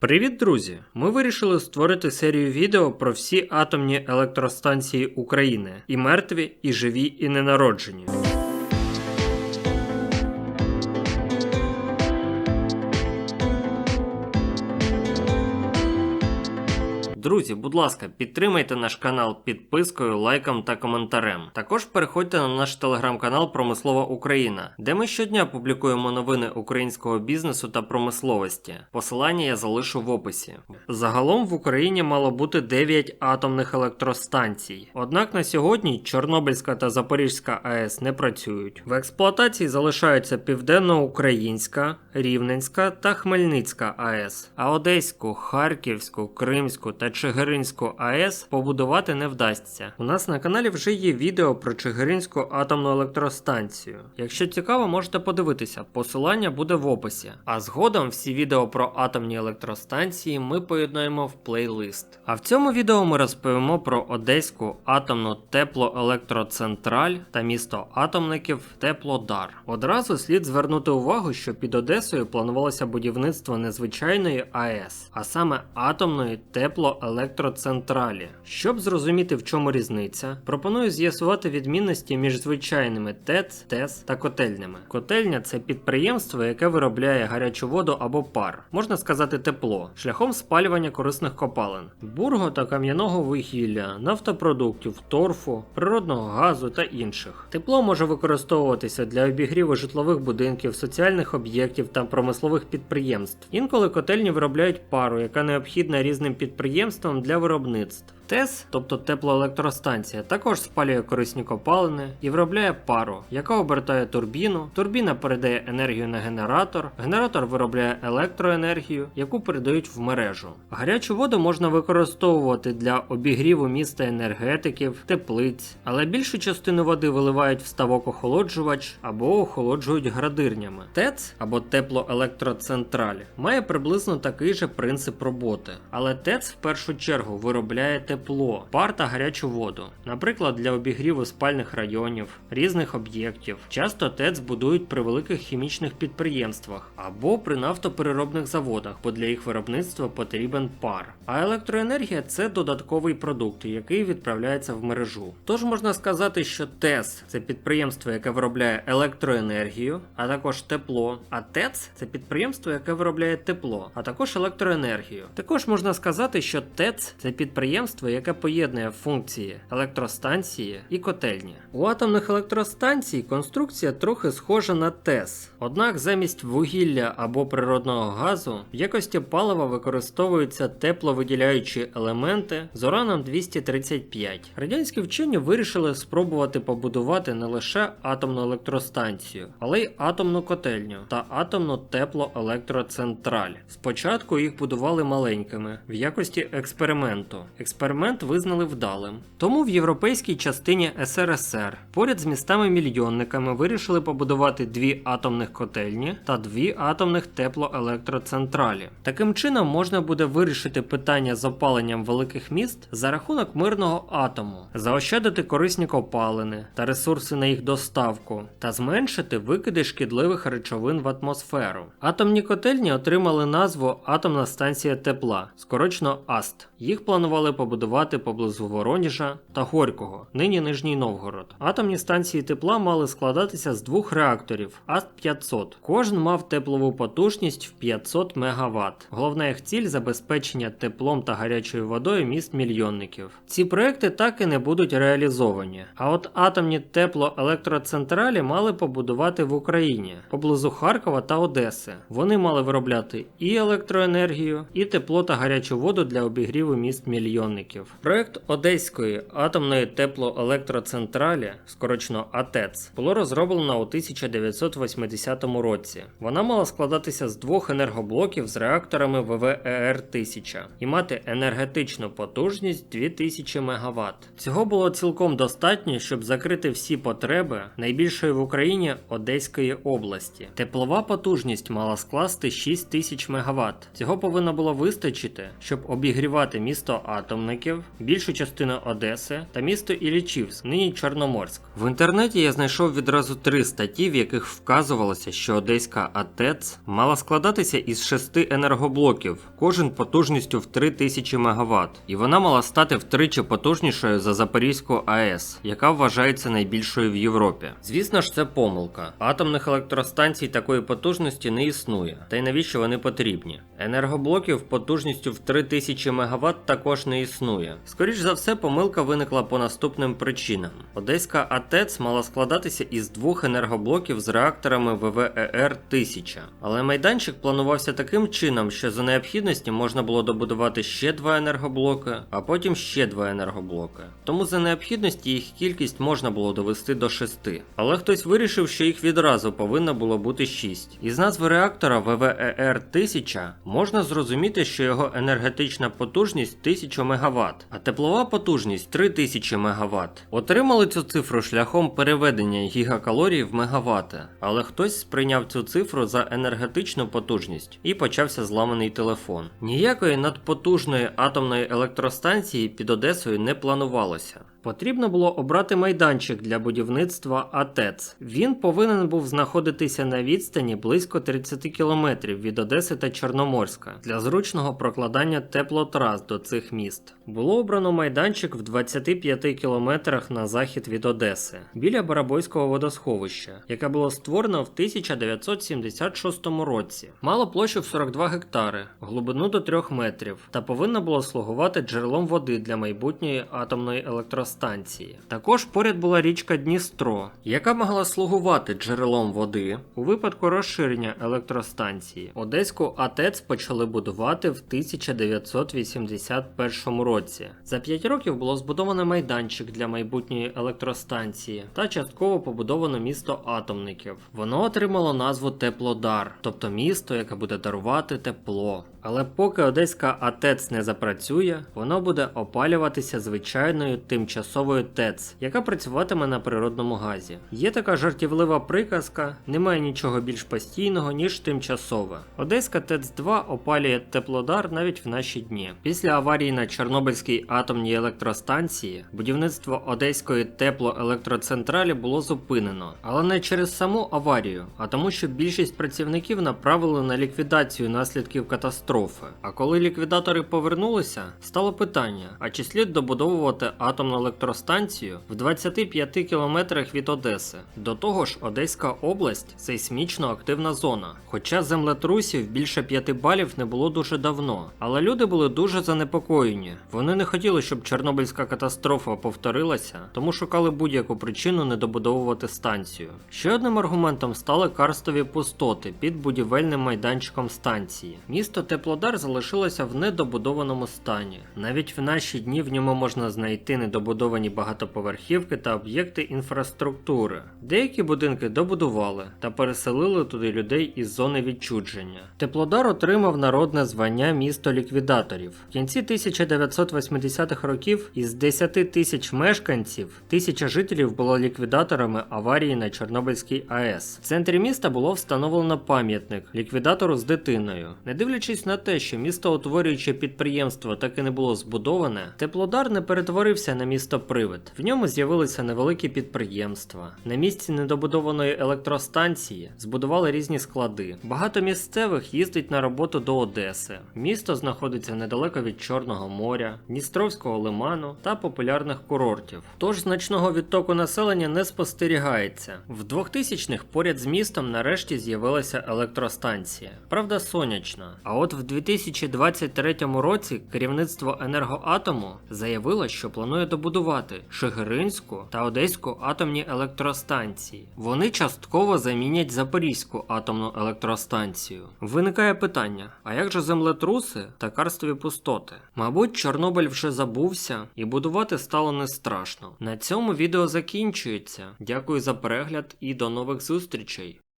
Привіт, друзі! Ми вирішили створити серію відео про всі атомні електростанції України і мертві, і живі, і ненароджені. Друзі, будь ласка, підтримайте наш канал підпискою, лайком та коментарем. Також переходьте на наш телеграм-канал Промислова Україна, де ми щодня публікуємо новини українського бізнесу та промисловості. Посилання я залишу в описі. Загалом в Україні мало бути 9 атомних електростанцій. Однак на сьогодні Чорнобильська та Запорізька АЕС не працюють. В експлуатації залишаються Південноукраїнська, Рівненська та Хмельницька АЕС, а Одеську, Харківську, Кримську та Чигиринську АЕС побудувати не вдасться. У нас на каналі вже є відео про Чигиринську атомну електростанцію. Якщо цікаво, можете подивитися, посилання буде в описі. А згодом всі відео про атомні електростанції ми поєднуємо в плейлист. А в цьому відео ми розповімо про Одеську атомну теплоелектроцентраль та місто атомників Теплодар. Одразу слід звернути увагу, що під Одесою планувалося будівництво незвичайної АЕС, а саме атомної теплоелектроцентралі. Щоб зрозуміти, в чому різниця, пропоную з'ясувати відмінності між звичайними ТЕЦ, ТЕС та котельнями. Котельня це підприємство, яке виробляє гарячу воду або пар, можна сказати, тепло, шляхом спалювання корисних копалин, бурго та кам'яного вугілля, нафтопродуктів, торфу, природного газу та інших. Тепло може використовуватися для обігріву житлових будинків, соціальних об'єктів та промислових підприємств. Інколи котельні виробляють пару, яка необхідна різним підприємствам для виробництв. ТЕС, тобто теплоелектростанція, також спалює корисні копалини і виробляє пару, яка обертає турбіну. Турбіна передає енергію на генератор, генератор виробляє електроенергію, яку передають в мережу. Гарячу воду можна використовувати для обігріву міста енергетиків, теплиць, але більшу частину води виливають в ставок охолоджувач або охолоджують градирнями. ТЕЦ або теплоелектроцентраль має приблизно такий же принцип роботи, але ТЕЦ в першу чергу виробляє тепло, пар та гарячу воду, наприклад, для обігріву спальних районів, різних об'єктів. Часто ТЕЦ будують при великих хімічних підприємствах або при нафтопереробних заводах, бо для їх виробництва потрібен пар. А електроенергія це додатковий продукт, який відправляється в мережу. Тож можна сказати, що ТЕС це підприємство, яке виробляє електроенергію, а також тепло. А ТЕЦ це підприємство, яке виробляє тепло, а також електроенергію. Також можна сказати, що ТЕЦ це підприємство, яке поєднує функції електростанції і котельні. У атомних електростанцій конструкція трохи схожа на ТЕС. Однак замість вугілля або природного газу в якості палива використовуються тепловиділяючі елементи з ураном 235. Радянські вчені вирішили спробувати побудувати не лише атомну електростанцію, але й атомну котельню та атомну теплоелектроцентраль. Спочатку їх будували маленькими в якості експерименту. Експеримент визнали вдалим. Тому в європейській частині СРСР поряд з містами-мільйонниками вирішили побудувати дві атомних котельні та дві атомних теплоелектроцентралі. Таким чином можна буде вирішити питання з опаленням великих міст за рахунок мирного атому, заощадити корисні копалини та ресурси на їх доставку, та зменшити викиди шкідливих речовин в атмосферу. Атомні котельні отримали назву Атомна станція тепла, скорочно АСТ. Їх планували побудувати поблизу Вороніжа та Горького, нині Нижній Новгород. Атомні станції тепла мали складатися з двох реакторів АСТ-500. Кожен мав теплову потужність в 500 МВт. Головна їх ціль забезпечення теплом та гарячою водою міст мільйонників. Ці проекти так і не будуть реалізовані. А от атомні теплоелектроцентралі мали побудувати в Україні поблизу Харкова та Одеси. Вони мали виробляти і електроенергію, і тепло та гарячу воду для обігріву міст мільйонників. Проект Одеської атомної теплоелектроцентралі, скорочно АТЕЦ, було розроблено у 1980 році. Вона мала складатися з двох енергоблоків з реакторами ВВЕР 1000 і мати енергетичну потужність 2000 МВт. Цього було цілком достатньо, щоб закрити всі потреби найбільшої в Україні Одеської області. Теплова потужність мала скласти 6000 МВт. Цього повинно було вистачити, щоб обігрівати місто атомників більшу частину Одеси та місто Іллічівськ, нині Чорноморськ. В інтернеті я знайшов відразу три статті, в яких вказувалося, що Одеська АТЕЦ мала складатися із шести енергоблоків, кожен потужністю в 3000 МВт, і вона мала стати втричі потужнішою за Запорізьку АЕС, яка вважається найбільшою в Європі. Звісно ж, це помилка. Атомних електростанцій такої потужності не існує. Та й навіщо вони потрібні? Енергоблоків потужністю в 3000 МВт також не існує. Скоріш за все, помилка виникла по наступним причинам. Одеська АТЕЦ мала складатися із двох енергоблоків з реакторами ВВЕР 1000. Але майданчик планувався таким чином, що за необхідності можна було добудувати ще два енергоблоки, а потім ще два енергоблоки. Тому за необхідності їх кількість можна було довести до шести. Але хтось вирішив, що їх відразу повинно було бути 6. Із назви реактора ВВЕР 1000 можна зрозуміти, що його енергетична потужність 1000 МВт, а теплова потужність 3000 МВт. Отримали цю цифру шляхом переведення гігакалорій в мегавати, але хтось сприйняв цю цифру за енергетичну потужність і почався зламаний телефон. Ніякої надпотужної атомної електростанції під Одесою не планувалося. Потрібно було обрати майданчик для будівництва АТЕЦ. Він повинен був знаходитися на відстані близько 30 кілометрів від Одеси та Чорноморська для зручного прокладання теплотрас до цих міст. Було обрано майданчик в 25 кілометрах на захід від Одеси, біля Барабойського водосховища, яке було створено в 1976 році. Мало площу в 42 гектари, глибину до 3 метрів та повинно було слугувати джерелом води для майбутньої атомної електростанції. Також поряд була річка Дністро, яка могла слугувати джерелом води у випадку розширення електростанції. Одеську АТЕЦ почали будувати в 1981 році. За 5 років було збудовано майданчик для майбутньої електростанції та частково побудовано місто атомників. Воно отримало назву Теплодар, тобто місто, яке буде дарувати тепло. Але поки Одеська АТЕЦ не запрацює, воно буде опалюватися звичайною тимчасовою ТЕЦ, яка працюватиме на природному газі. Є така жартівлива приказка: немає нічого більш постійного, ніж тимчасове. Одеська ТЕЦ 2 опалює теплодар навіть в наші дні. Після аварії на Чорнобильській атомній електростанції будівництво Одеської теплоелектроцентралі було зупинено, але не через саму аварію, а тому, що більшість працівників направили на ліквідацію наслідків катастрофи. А коли ліквідатори повернулися, стало питання: а чи слід добудовувати атомну електростанцію в 25 кілометрах від Одеси? До того ж, Одеська область сейсмічно активна зона. Хоча землетрусів більше 5 балів не було дуже давно, але люди були дуже занепокоєні. Вони не хотіли, щоб Чорнобильська катастрофа повторилася, тому шукали будь-яку причину не добудовувати станцію. Ще одним аргументом стали карстові пустоти під будівельним майданчиком станції. Місто Теплодар залишилося в недобудованому стані. Навіть в наші дні в ньому можна знайти недобудовані багатоповерхівки та об'єкти інфраструктури. Деякі будинки добудували та переселили туди людей із зони відчудження. Теплодар отримав народне звання місто ліквідаторів. В кінці 1980-х років із 10 тисяч мешканців тисяча жителів було ліквідаторами аварії на Чорнобильській АЕС. В центрі міста було встановлено пам'ятник ліквідатору з дитиною. Не дивлячись на те, що містоутворююче підприємство так і не було збудоване, теплодар не перетворився на місто привид. В ньому з'явилися невеликі підприємства. На місці недобудованої електростанції збудували різні склади. Багато місцевих їздить на роботу до Одеси. Місто знаходиться недалеко від Чорного моря, Дністровського лиману та популярних курортів. Тож значного відтоку населення не спостерігається. В 2000-х поряд з містом нарешті з'явилася електростанція. Правда, сонячна. А от в 2023 році керівництво енергоатому заявило, що планує добудувати Шигиринську та Одеську атомні електростанції. Вони частково замінять Запорізьку атомну електростанцію. Виникає питання: а як же землетруси та карстові пустоти? Мабуть, Чорнобиль вже забувся і будувати стало не страшно. На цьому відео закінчується. Дякую за перегляд і до нових зустрічей.